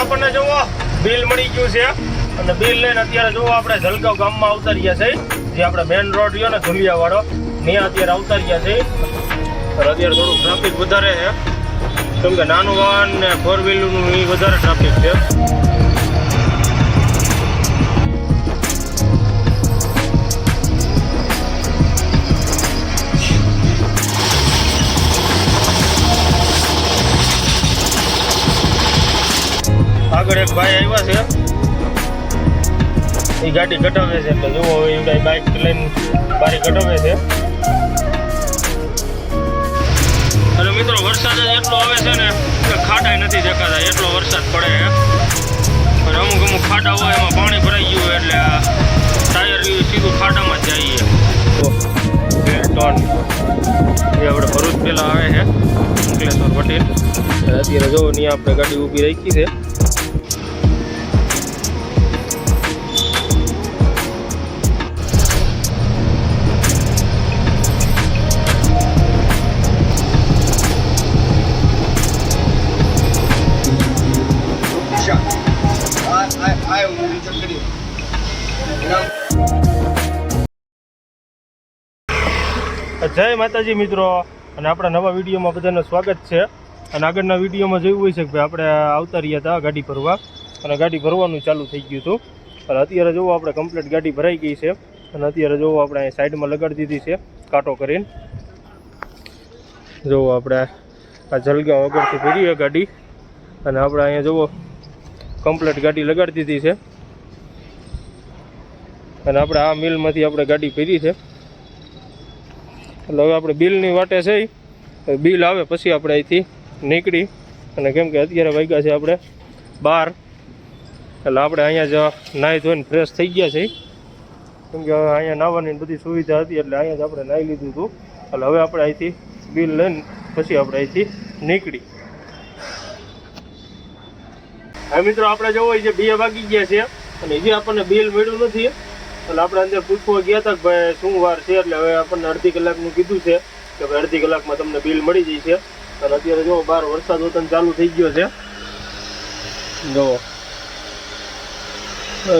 આપણને જોવો, બિલ મળી ગયું છે. અને બિલ લઈને અત્યારે જોવો આપણે જલગાવ ગામમાં આવતા રહ્યા છે, જે આપણે મેઇન રોડ રહ્યો ને ધુલિયા વાળો ત્યાં અત્યારે આવતા રહ્યા છે અત્યારે થોડું ટ્રાફિક વધારે છે. કેમ કે નાનું વાહન ને ફોર વ્હીલરનું એ વધારે ટ્રાફિક છે. આગળ એક ભાઈ આવ્યા છે. એ ગાડી કટાવે છે. એટલે જુઓ એ બાઇક લઈને બારી ઘટાવે છે. અને મિત્રો, વરસાદ જ એટલો આવે છે ને કે ખાડાય નથી દેખાતા. એટલો વરસાદ પડે છે. અને અમુક અમુક ખાડા હોય એમાં પાણી ભરાઈ ગયું હોય એટલે આ ટાયર સીધું ખાડામાં જ જઈએ એ આપણે ભરૂચ પહેલાં આવે છે. અંકલેશ્વર પટેલ. અત્યારે જો ત્યાં આપણે ગાડી ઊભી રાખી છે. જય માતાજી મિત્રો. અને આપણા નવા વિડીયોમાં બધાને સ્વાગત છે. અને આગળના વિડીયોમાં જોયું હોય છે કે ભાઈ આપણે આવતા રહ્યા હતા ગાડી ભરવા. અને ગાડી ભરવાનું ચાલુ થઈ ગયું હતું. અને અત્યારે જોવો આપણે કમ્પ્લીટ ગાડી ભરાઈ ગઈ છે. અને અત્યારે જોવો આપણે અહીં સાઈડમાં લગાડી દીધી છે કાંટો કરીને. જોવો આપણે આ જલગાં આગળથી ભરી છે ગાડી. અને આપણે અહીંયા જોવો કમ્પ્લીટ ગાડી લગાડી દીધી છે. અને આપણે આ મિલમાંથી આપણે ગાડી ભરી છે. એટલે હવે આપણે બિલની વાટે છે બિલ આવે પછી આપણે અહીંથી નીકળી. અને કેમ કે અત્યારે વાગ્યા છે આપણે બાર. એટલે આપણે અહીંયા જ નાહી ધોઈને ફ્રેશ થઈ ગયા છે કેમ કે હવે અહીંયા નાહવાની બધી સુવિધા હતી એટલે અહીંયા જ આપણે નાહી લીધું હતું. એટલે હવે આપણે અહીંથી બિલ લઈને પછી આપણે અહીંથી નીકળી. હા મિત્રો, આપણે જોવો છે, બે વાગી ગયા છે. અને હજી આપણને બિલ મળ્યું નથી. એટલે આપણે અંદર પૂછવા ગયા હતા કે ભાઈ શું વાર છે એટલે હવે આપણને અડધી કલાકનું કીધું છે કે ભાઈ અડધી કલાકમાં તમને બિલ મળી જાય છે. અને અત્યારે જો બહાર વરસાદ વતન ચાલુ થઈ ગયો છે. જો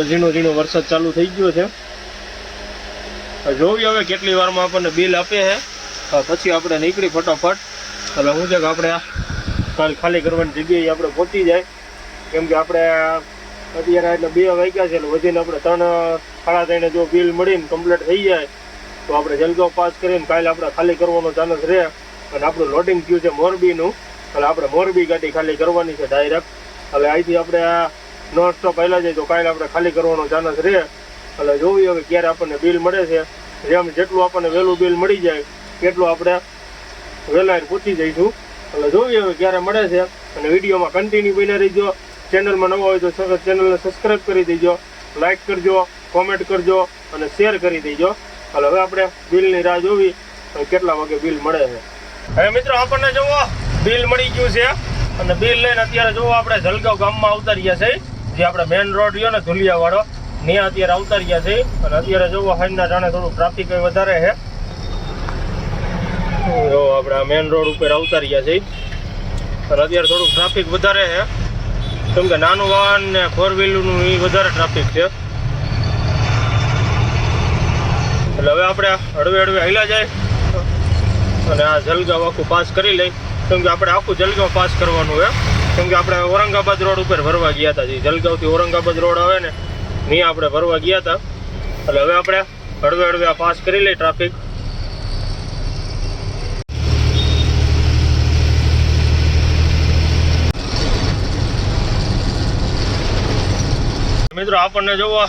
ઝીણો ઝીણો વરસાદ ચાલુ થઈ ગયો છે. જોઈએ હવે કેટલી વારમાં આપણને બિલ આપે છે. પછી આપણે નીકળી ફટાફટ. એટલે હું છે કે આપણે ખાલી ખાલી કરવાની જગ્યાએ આપણે પહોંચી જાય. કેમ કે આપણે અત્યારે એટલે બે વાગ્યા છે, એટલે વધીને આપણે ત્રણ, સાડા ત્રણે જો બિલ મળીને કમ્પ્લીટ થઈ જાય, તો આપણે જલગાંવ પાસ કરીને કાલે આપણે ખાલી કરવાનો ચાન્સ રહે. અને આપણું લોડિંગ થયું છે મોરબીનું, એટલે આપણે મોરબી ગાડી ખાલી કરવાની છે ડાયરેક્ટ એટલે અહીંથી આપણે આ નોન સ્ટોપ પહેલાં જાય તો કાલે આપણે ખાલી કરવાનો ચાન્સ રહે. એટલે જોવી હવે ક્યારે આપણને બિલ મળે છે. જેમ જેટલું આપણને વહેલું બિલ મળી જાય, એટલું આપણે વહેલા પૂછી જઈશું. એટલે જોઈએ હવે ક્યારે મળે છે. અને વિડીયોમાં કન્ટિન્યુ બન્યા રહીજો. ચેનલમાં નવો હોય તો ચેનલને સબસ્ક્રાઈબ કરી દેજો લાઇક કરજો કોમેન્ટ કરજો અને શેર કરી દેજો. એટલે હવે આપણે બિલની રાહ જોવી કેટલા વાગે બિલ મળે છે. હવે મિત્રો, આપણને જોવો બિલ મળી ગયું છે. અને બિલ લઈને અત્યારે જોવો આપણે જલગાંવ ગામમાં આવતા રહ્યા છે જે આપણે મેઇન રોડ રહ્યો ને ધુલિયા વાળો ત્યાં અત્યારે આવતા રહ્યા છે અને અત્યારે જોવો હાઈના જાણે થોડું ટ્રાફિક વધારે છે. આપણે મેઇન રોડ ઉપર આવતા રહ્યા છે અને અત્યારે થોડુંક ટ્રાફિક વધારે છે. કેમ કે નાનું વાહન ને ફોર વ્હીલરનું એ વધારે ટ્રાફિક છે. એટલે હવે આપણે હળવે હળવે હાલ્યા જાય અને આ જલગાંવ આખું પાસ કરી લઈ. કેમ કે આપણે આખું જલગાંવ પાસ કરવાનું હોય કેમ કે આપણે ઔરંગાબાદ રોડ ઉપર ભરવા ગયા હતા. જે જલગાંવથી ઔરંગાબાદ રોડ આવે ને, ત્યાં આપણે ભરવા ગયા હતા. એટલે હવે આપણે હળવે હળવે આ પાસ કરી લઈ ટ્રાફિક મિત્રો, આપણને જોવો,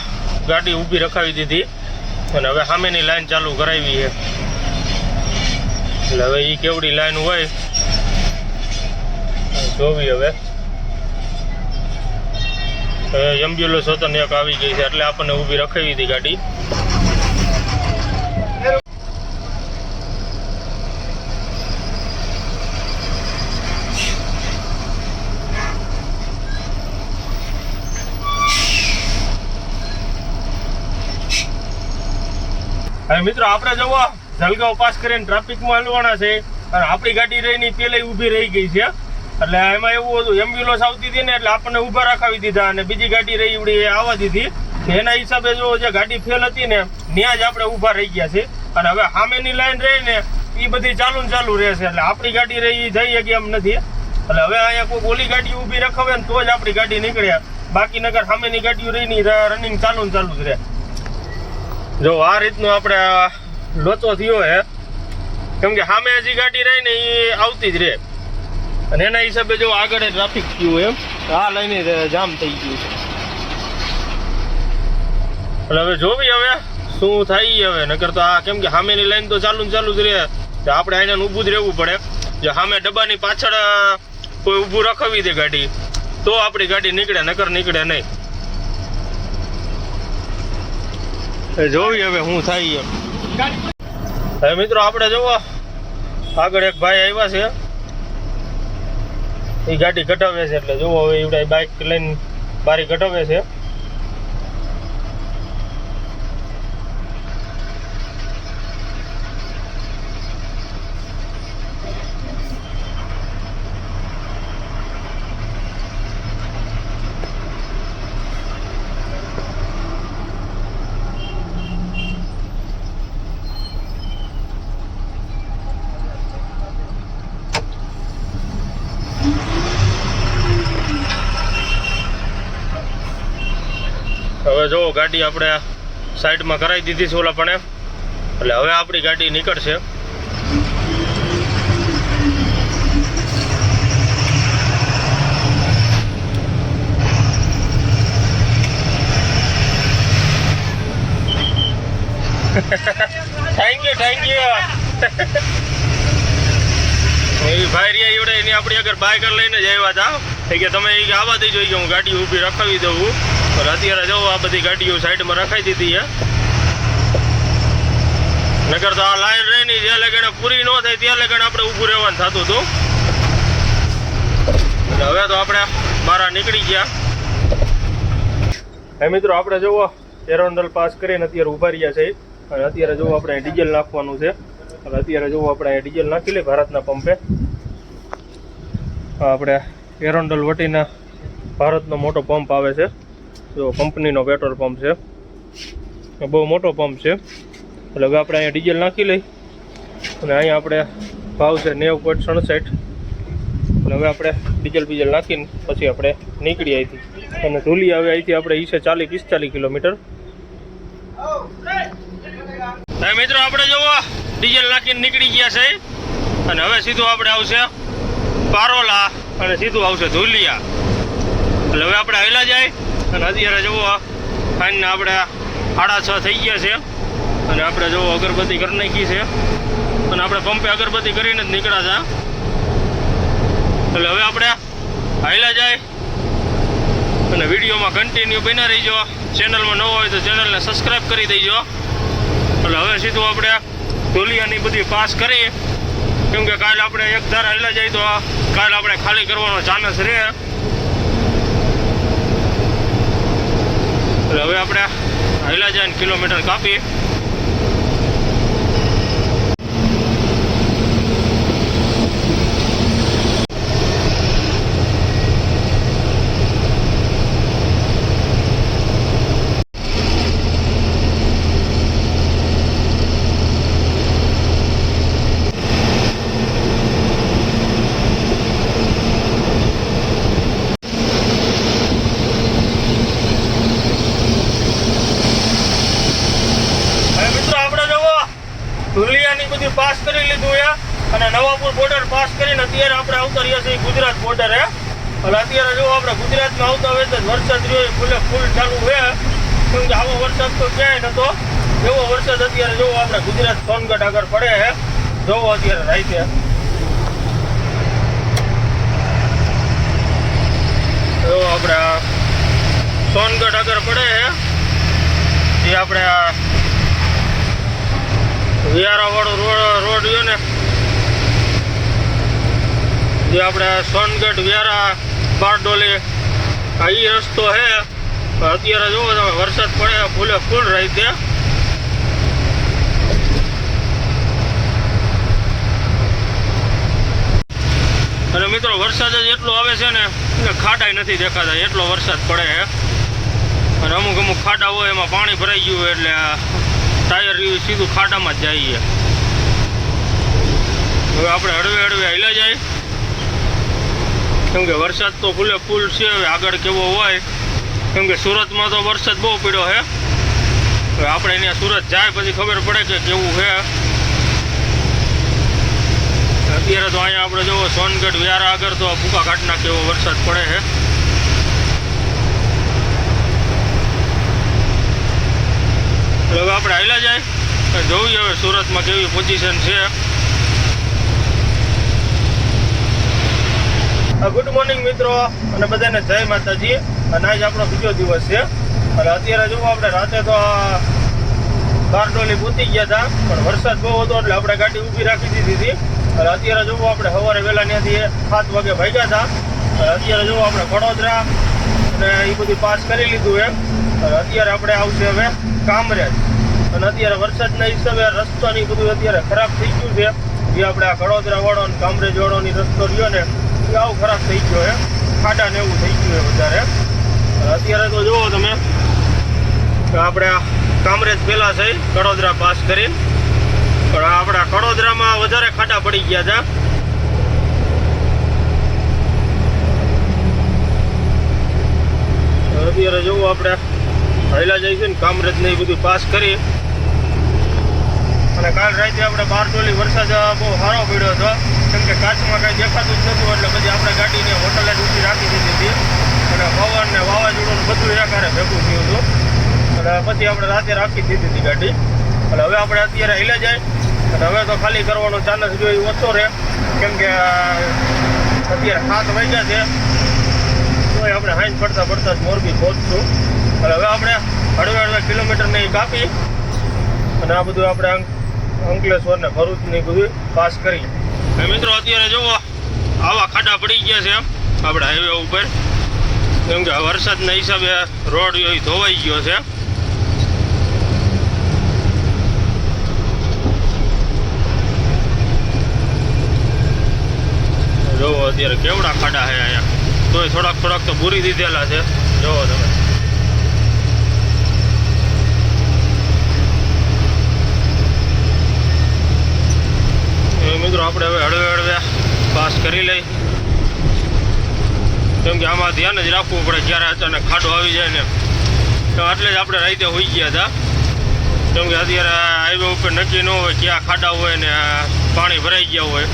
ગાડી ઊભી રખાવી દીધી. અને હવે સામેની લાઈન ચાલુ કરાવી છે. એટલે હવે એ કેવડી લાઈન હોય જોવી હવે. એમ્બ્યુલન્સ હતો ને એક આવી ગઈ છે, એટલે આપણને ઊભી રખાવી હતી ગાડી. હવે મિત્રો, આપણે જવો જલગાંવ પાસ કરીને ટ્રાફિકમાં હલવાના છે, અને આપણી ગાડી રહીને પેલે ઊભી રહી ગઈ છે. એટલે એમાં એવું હતું એમ્બ્યુલન્સ આવતી હતી ને, એટલે આપણને ઊભા રાખાવી દીધા અને બીજી ગાડી રહી એવડી આવવા દીધી. એના હિસાબે જો જે ગાડી ફેલ હતી ને ત્યાં જ આપણે ઊભા રહી ગયા છે. અને હવે સામેની લાઈન રહી ને એ બધી ચાલુ ને ચાલુ રહેશે. એટલે આપણી ગાડી રહી જઈ શકી એમ નથી. એટલે હવે અહીંયા કોઈ ઓલી ગાડી ઊભી રખાવે ને, તો જ આપણી ગાડી નીકળે. બાકી નગર સામેની ગાડીઓ રહી ની રનિંગ ચાલુ ને ચાલુ જ રહે. જો આ રીતનું આપણે લોચો થયો હે, કેમ કે સામે હજી ગાડી રહી ને એ આવતી જ રહે. અને એના હિસાબે જો આગળ ટ્રાફિક થયું એમ આ લઈને જામ થઈ ગયું છે. એટલે હવે જોવી હવે શું થાય હવે, નકર તો આ કેમ કે સામેની લાઈન તો ચાલુ ને ચાલુ જ રહે. આપણે આને ઊભું જ રહેવું પડે. જે સામે ડબ્બાની પાછળ કોઈ ઊભું રખાવી દે ગાડી, તો આપણી ગાડી નીકળે, નકર નીકળે નહીં. એ જોવી હવે શું થાય એમ. હવે મિત્રો આપણે જોવો, આગળ એક ભાઈ આવ્યા છે. એ ગાડી ઘટાવે છે એટલે જોવો હવે એવડા બાઇક લઈને બારી ઘટાવે છે હવે જો ગાડી આપણે સાઈડમાં કરાવી દીધી છે ઓલા પણ એટલે હવે આપણી ગાડી નીકળશે. થેન્ક યુ થેન્ક યુ ભાઈ રહ્યા એવડે એની આપણી આગળ બાઇકર લઈને જ આવ્યા હતા. કે તમે આવવા દઈ જોઈએ હું ગાડી ઊભી રખાવી દઉં. પણ અત્યારે જો આ બધી ગાડીઓ સાઈડમાં રખાઈ દીધી છે. નગર તો આ લાઈન રહી ની જ્યાં લગણ પૂરી ન થાય, ત્યાં લગણ આપણે ઊભું રહેવાનું થતું હતું. હવે તો આપણે બહાર નીકળી ગયા. હે મિત્રો, આપણે જુઓ, એરોન્ડલ પાસ કરીને અત્યારે ઊભા રહ્યા છે. અને અત્યારે જુઓ, આપણે ડીઝલ નાખવાનું છે. અને અત્યારે જુઓ, આપણે ડીઝલ નાખી લઈએ ભારતના પંપે. આપણે એરોન્ડલ વટીના ભારતનો મોટો પંપ આવે છે. જો કંપનીનો પેટ્રોલ પંપ છે. બહુ મોટો પંપ છે. એટલે હવે આપણે અહીંયા ડીઝલ નાખી લઈ. અને અહીંયા આપણે ભાવ છે નેવું પોઈન્ટ સડસઠ. અને હવે આપણે ડીઝલ બીજલ નાખીને પછી આપણે નીકળી અહીંથી. અને ધૂલી આવે અહીંથી આપણે ઈસે ચાલીસ પિસ્તાલીસ કિલોમીટર. મિત્રો આપણે જોવો, ડીઝલ નાખીને નીકળી ગયા છે. અને હવે સીધું આપણે આવશે પારોલા અને સીધું આવશે ધુલિયા. એટલે હવે આપણે હેલા જાય. અને અત્યારે જુઓ ફાઇનના આપણે સાડા છ થઈ ગયા છે. અને આપણે જુઓ અગરબત્તી કરી નાખી છે. અને આપણે પંપે અગરબત્તી કરીને જ નીકળ્યા હતા એટલે હવે આપણે હાઈલા જાય. અને વિડીયોમાં કન્ટિન્યુ બન્યા રહીજો. ચેનલમાં નવો હોય તો ચેનલને સબસ્ક્રાઈબ કરી દેજો. એટલે હવે સીધું આપણે ધોલિયાની બધી પાસ કરી. કેમ કે કાલે આપણે એક ધાર હાલ્યા જાય તો કાલે આપણે ખાલી કરવાનો ચાન્સ રહે. હવે આપણે જાય કિલોમીટર કાપી હવે મિત્રો આપણે જુઓ ધુલિયાની બધી પાસ કરી લીધું છે અને નવાપુર બોર્ડર પાસ કરીને અત્યારે આપણે આવતા રહ્યા છીએ ગુજરાત બોર્ડર હે? એટલે અત્યારે જો આપણે ગુજરાતમાં આવતા હોય તો વરસાદ રહ્યો ફૂલે ફૂલ ચાલુ છે, કેમ કે આવો વરસાદ તો ક્યાંય નતો. એવો વરસાદ અત્યારે જોવો આપણે ગુજરાત સોનગઢ આગળ પડે, હે? જોવો અત્યારે રાઈતે જો આપણે સોનગઢ આગળ પડે, હે? એ આપણે વિયારા વાળો રોડ રોડ રહ્યો ને જે આપણે સોનગઢ વ્યારા બારડોલી, આ એ રસ્તો છે. અત્યારે જુઓ તમે, વરસાદ પડે, ફૂલે ફૂલ રહી ત્યાં અને મિત્રો, વરસાદ જ એટલો આવે છે ને ખાડાય નથી દેખાતા, એટલો વરસાદ પડે અને અમુક અમુક ખાડા હોય, એમાં પાણી ભરાઈ ગયું હોય, એટલે ટાયર રહ્યું સીધું ખાડામાં જ જાય હવે આપણે હળવે હળવે હિલા જાય. કેમ કે વરસાદ તો ફૂલે ફૂલ છે, હવે આગળ કેવો હોય કેમ કે સુરતમાં તો વરસાદ બહુ પડ્યો છે હવે આપણે અહીંયા સુરત જાય પછી ખબર પડે કે કેવું છે અત્યારે તો અહીંયા આપણે જોવો, સોનગઢ, વ્યારા આગળ તો ભૂકા ઘાટના કેવો વરસાદ પડે છે હવે આપણે હાલ્યા જાય. જોઈએ હવે સુરતમાં કેવી પોઝિશન છે. ગુડ મોર્નિંગ મિત્રો, અને બધાને જય માતાજી. અને આજ આપણો બીજો દિવસ છે. અને અત્યારે જુઓ આપણે રાતે તો બારડોલી પૂતી ગયા હતા, પણ વરસાદ બહુ હતો એટલે આપણે ગાડી ઊભી રાખી દીધી હતી. અને અત્યારે જુઓ આપણે સવારે વહેલા ત્યાંથી સાત વાગે ભાગ્યા હતા. અને અત્યારે જુઓ આપણે વડોદરા અને એ બધું પાસ કરી લીધું એમ. અને અત્યારે આપણે આવશે હવે કામરેજ. અને અત્યારે વરસાદના હિસાબે રસ્તો ને ઈ બધું અત્યારે ખરાબ થઈ ગયું છે. જે આપણે આ વડોદરા વાળો અને કામરેજ વાળોની રસ્તો રહ્યો ને આવું ખરાબ થઈ ગયો છે ખાડા ને એવું થઈ ગયું છે વધારે અત્યારે તો જુઓ તમે આપણે કામરેજ પહેલા છે કડોદરા પાસ કરીને. પણ આપણા કડોદરામાં વધારે ખાડા પડી ગયા હતા અત્યારે જોવું આપણે હાઈલા જઈશું ને કામરેજ ને એ બધું પાસ કરી. અને કાલ રાત્રે આપણે બારડોલી વરસાદ બહુ સારો પડ્યો હતો. કેમ કે કાચમાં કાંઈ દેખાતું જ નહોતું, એટલે પછી આપણે ગાડીને હોટલે જ ઊભી રાખી દીધી હતી. અને પવન ને વાવાઝોડું બધું એકારે ભેગું થયું હતું. અને પછી આપણે રાતે રાખી દીધી હતી ગાડી. એટલે હવે આપણે અત્યારે હિલે જાય. અને હવે તો ખાલી કરવાનો ચાન્સ જો એ ઓછો રહે. કેમ કે અત્યારે સાત વાગ્યા છે. તોય આપણે હાઈન પડતા પડતા જ મોરબી પહોંચશું. એટલે હવે આપણે હળવે હળવે કિલોમીટર ને કાપી. અને આ બધું આપણે અંક- અંકલેશ્વર ને ભરૂચ ને બધું પાસ કરીએ મિત્રો, અત્યારે જુઓ, આવા ખાડા પડી ગયા છે એમ. આપણે હાઈવે ઉપર. કેમ કે વરસાદના હિસાબે રોડ ધોવાઈ ગયો છે. જોવો અત્યારે કેવડા ખાડા છે અહીંયા. તોય થોડાક થોડાક તો પૂરી દીધેલા છે. જોવો તમે એ મિત્રો, આપણે હવે હળવે હળવે પાસ કરી લઈ. કેમ કે આમાં ધ્યાન જ રાખવું પડે ક્યારે અચાનક ખાડો આવી જાય ને. તો એટલે જ આપણે રાઈતે હોઈ ગયા હતા. કેમ કે અત્યારે હાઈવે ઉપર નક્કી ન હોય ક્યાં ખાડા હોય ને, પાણી ભરાઈ ગયા હોય.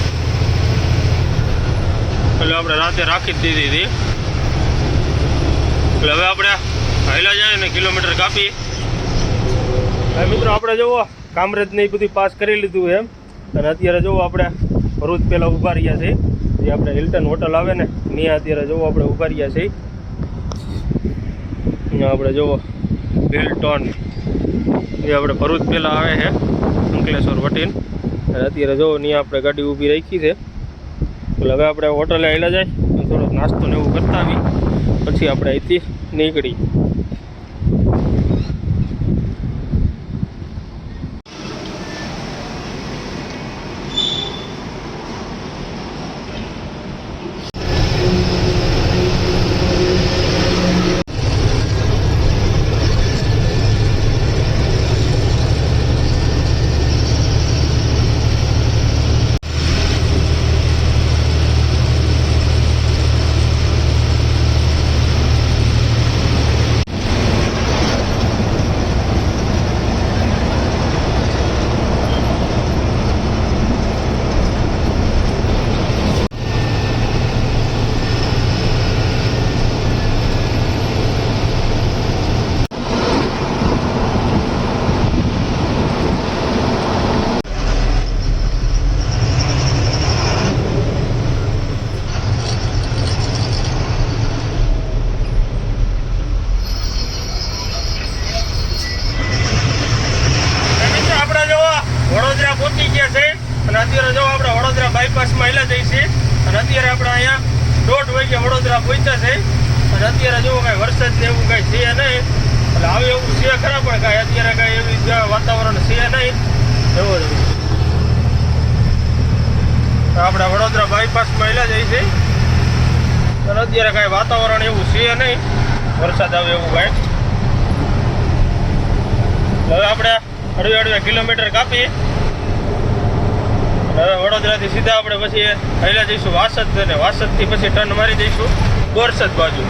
એટલે આપણે રાતે રાખી જ દીધી હતી. એટલે હવે આપણે હાઈલા જાય ને કિલોમીટર કાપી. મિત્રો, આપણે જુઓ કામરેજ ને એ બધું પાસ કરી લીધું એમ. અને અત્યારે જોવો આપણે ભરૂચ પહેલાં ઊભા રહ્યા છીએ. જે આપણે હિલ્ટન હોટલ આવે ને, ત્યાં અત્યારે જોવો આપણે ઊભા રહ્યા છીએ. આપણે જોવો હિલ્ટોન. એ આપણે ભરૂચ પહેલાં આવે છે, અંકલેશ્વર વટીન અને અત્યારે જોવો ત્યાં આપણે ગાડી ઊભી રાખી છે. એટલે હવે આપણે હોટલે આવેલા જાય, થોડોક નાસ્તો ને એવું કરતા આવી પછી આપણે અહીંથી નીકળી મિત્રો આપણે જો વડોદરા પહોંચી ગયા છે અને અત્યારે જો આપણે વડોદરા બાયપાસમાં હેલા જઈ છે અને અત્યારે આપણે અહીંયા દોઢ વાગે વડોદરા પહોંચ્યા છે અને અત્યારે જો કાંઈ વરસાદ ને એવું કાંઈ છે નહીં એટલે આવે એવું છે ખરા પણ કાંઈ અત્યારે કાંઈ એવી જ વાતાવરણ છે નહીં એવો જ આપણે વડોદરા બાયપાસમાં હેલા જઈ છે અને અત્યારે કાંઈ વાતાવરણ એવું છે નહીં વરસાદ આવે એવું કાંઈ હવે આપણે અડવે અડવે કિલોમીટર કાપી હવે વડોદરાથી સીધા આપણે પછી પહેલાં જઈશું વાસદ અને વાસદથી પછી ટર્ન મારી જઈશું બોરસદ બાજુ.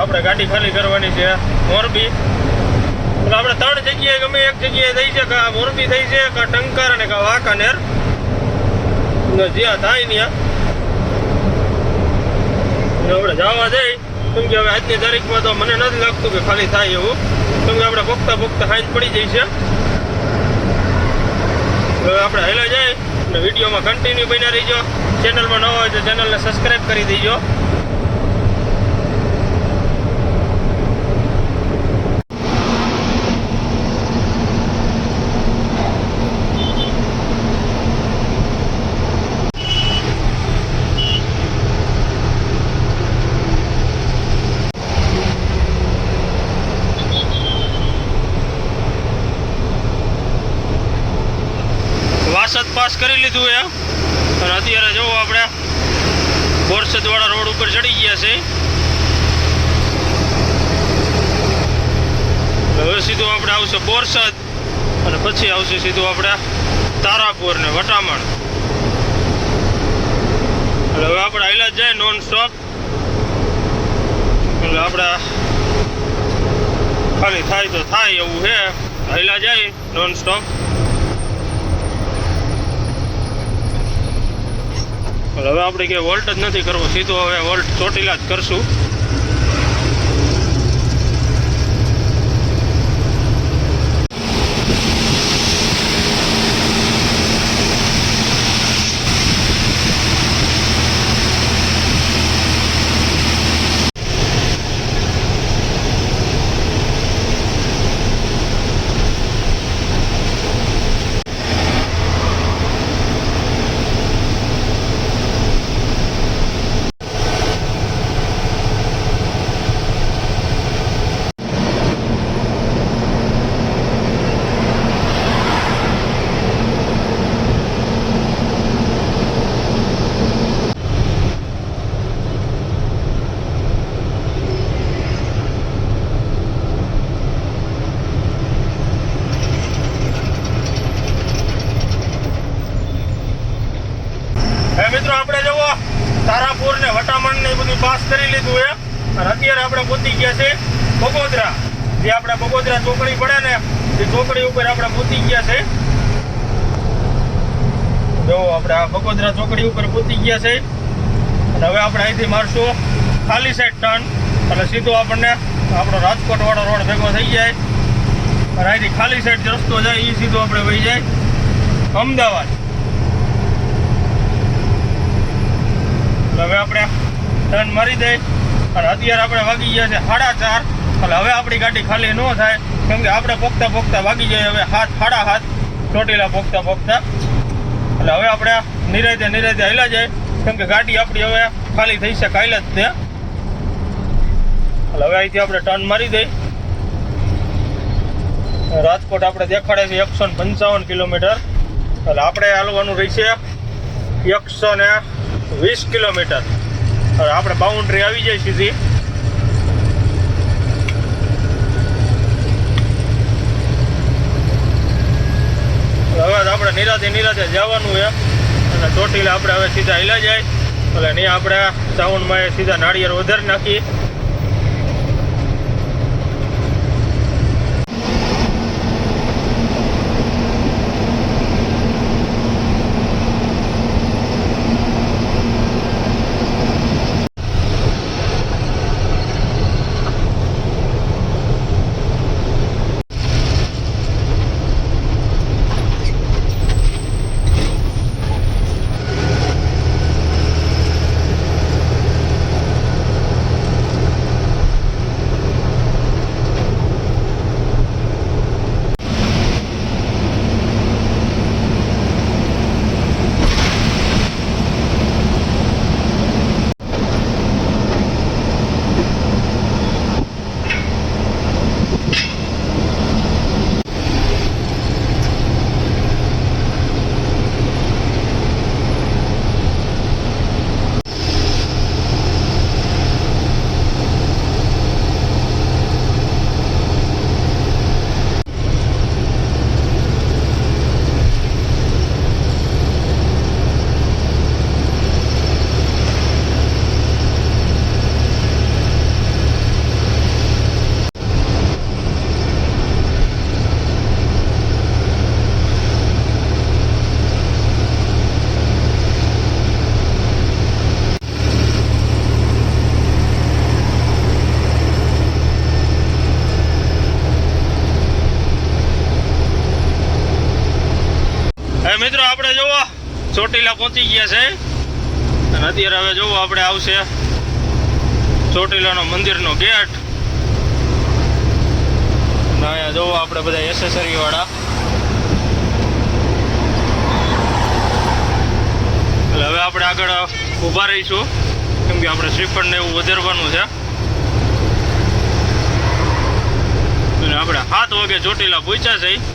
આપણે ગાડી ખાલી કરવાની છે મોરબી. એટલે આપણે ત્રણ જગ્યાએ ગમે એક જગ્યાએ થઈ છે કાં મોરબી થઈ છે, કાં ટંકાર અને કાં વાંકાનેર. જ્યાં થાય ત્યાં. આપણે જવા જઈ કેમ કે હવે આજની તારીખમાં તો મને નથી લાગતું કે ખાલી થાય એવું. કે આપણે ભોગતા ભોગતા હાંજ પડી જાય છે. હવે આપણે હેલા જાય અને વિડીયોમાં કન્ટિન્યુ બન્યા રહીજો. ચેનલમાં ન હોય તો ચેનલને સબસ્ક્રાઈબ કરી દેજો વાસદ પાસ કરી લીધું એ અને અત્યારે જુઓ આપણે બોરસદવાળા રોડ ઉપર ચડી ગયા છે હવે સીધું આપણે આવશે બોરસદ અને પછી આવશે સીધું આપણે તારાપુર ને વટામણ એટલે હવે નોન સ્ટોપ એટલે આપણે ખાલી થાય તો થાય એવું છે. હાલ્યા જાય નોન સ્ટોપ હવે આપણે કે વોલ્ટ જ નથી કરવો. સીધો હવે વોલ્ટ ચોટીલા જ કરશું હે મિત્રો આપણે જુઓ તારાપુર ને વટામણ ને એ બધું પાસ કરી લીધું છે અને અત્યારે આપણે પહોંચી ગયા છે બગોદરા જે આપણે બગોદરા ચોકડી પડે ને એ ચોકડી ઉપર આપણે પહોંચી ગયા છે જો આપણે આ બગોદરા ચોકડી ઉપર પૂતી ગયા છે. અને હવે આપણે અહીંથી મારશું ખાલી સાઈડ ટર્ન. એટલે સીધો આપણને આપણો રાજકોટ વાળો રોડ ભેગો થઈ જાય. અને અહીંથી ખાલી સાઈડ રસ્તો જાય એ સીધો આપણે વહી જાય. અમદાવાદ. એટલે હવે આપણે ટર્ન મારી દઈ અને અત્યારે આપણે વાગી ગયા છે સાડા ચાર. એટલે હવે આપણી ગાડી ખાલી ન થાય. કેમ કે આપણે પોખતા પોખતા વાગી જાય હવે હાથ સાડા હાથ. ચોટીલા પોખતા પોખતા. એટલે હવે આપણે નિરાયતે નિરાયતે હાલ્યા જાય. કેમ કે ગાડી આપણી હવે ખાલી થઈ છે કાલે જ તે. એટલે હવે અહીંથી આપણે ટર્ન મારી દઈ. રાજકોટ આપણે દેખાડે છે એકસો ને પંચાવન કિલોમીટર. એટલે આપણે હાલવાનું રહેશે એકસો ને વીસ કિલોમીટર. હવે આપણે બાઉન્ડ્રી આવી જાય સીધી. હવે આપણે નિરાતે નિરાતે જવાનું છે અને ચોટીલા આપણે હવે સીધા હિલા જાય. એટલે નહીં આપણે સાઉન્ડમાં સીધા નાળિયેર વધારી નાખીએ પહોંચી ગયા છે. અને અત્યારે હવે જોવો આપણે આવશે ચોટીલાનો મંદિરનો ગેટ. અને અહીંયા જોવો આપણે બધા એસેસરી વાળા. એટલે હવે આપણે આગળ ઊભા રહીશું. કેમ કે આપણે શ્રીફળને એવું વધારવાનું છે. અને આપણે સાત વાગે ચોટીલા પહોંચ્યા છે.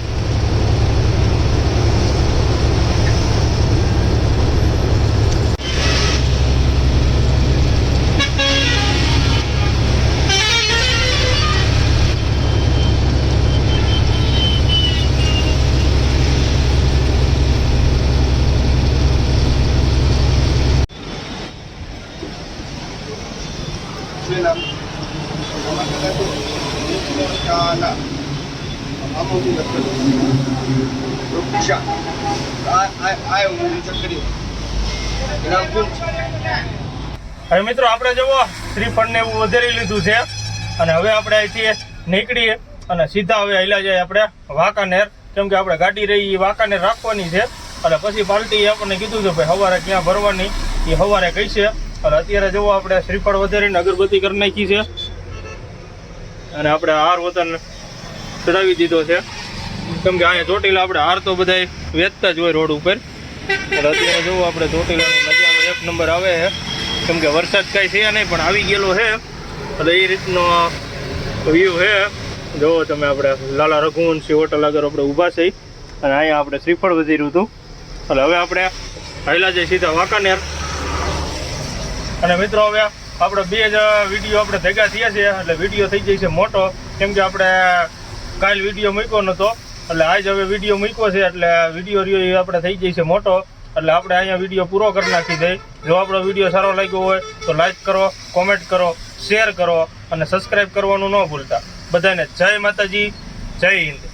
હવે મિત્રો, આપણે જુઓ શ્રીફળ ને એવું વધારી લીધું છે. અને હવે આપણે અહીંથી નીકળીએ અને સીધા હવે હૈલા જાય આપણે વાંકાનેર. કેમ કે આપણે ગાડી રહી વાંકાનેર રાખવાની છે. અને પછી પાર્ટીએ આપણને કીધું છે, ભાઈ, સવારે ક્યાં ભરવાની? એ સવારે કહીશે. અને અત્યારે જુઓ, આપણે શ્રીફળ વધારીને અગરબત્તી કરી નાખી છે. અને આપણે હાર વતન ચડાવી દીધો છે. કેમ કે અહીંયા ચોટીલા આપણે હાર તો બધા વેચતા જ હોય રોડ ઉપર. અત્યારે જુઓ આપણે ચોટીલાની મજાનો એક નંબર આવે છે. કેમ કે વરસાદ કાંઈ છે નહીં, પણ આવી ગયેલો છે. એટલે એ રીતનો વ્યૂ છે. જુઓ તમે આપણે લાલા રઘુવંશી હોટલ આગળ આપણે ઊભા છે. અને અહીંયા આપણે શ્રીફળ વધીર્યું હતું. એટલે હવે આપણે હાઈલા જઈ સીધા વાંકાનેર. અને મિત્રો હવે આપણે બે જ વીડિયો આપણે ભેગા થયા છે એટલે વીડિયો થઈ જાય છે મોટો. કેમ કે આપણે કાલ વીડિયો મૂક્યો નહોતો એટલે આજ હવે વીડિયો મૂક્યો છે, એટલે વીડિયો રહ્યો એ આપણે થઈ જાય છે મોટો. એટલે આપણે અહીંયા વીડિયો પૂરો કરી નાખી દઈ જો આપણો વીડિયો સારો લાગ્યો હોય, તો લાઈક કરો કોમેન્ટ કરો શેર કરો, અને સબસ્ક્રાઈબ કરવાનું ન ભૂલતા. બધાને જય માતાજી, જય હિન્દ.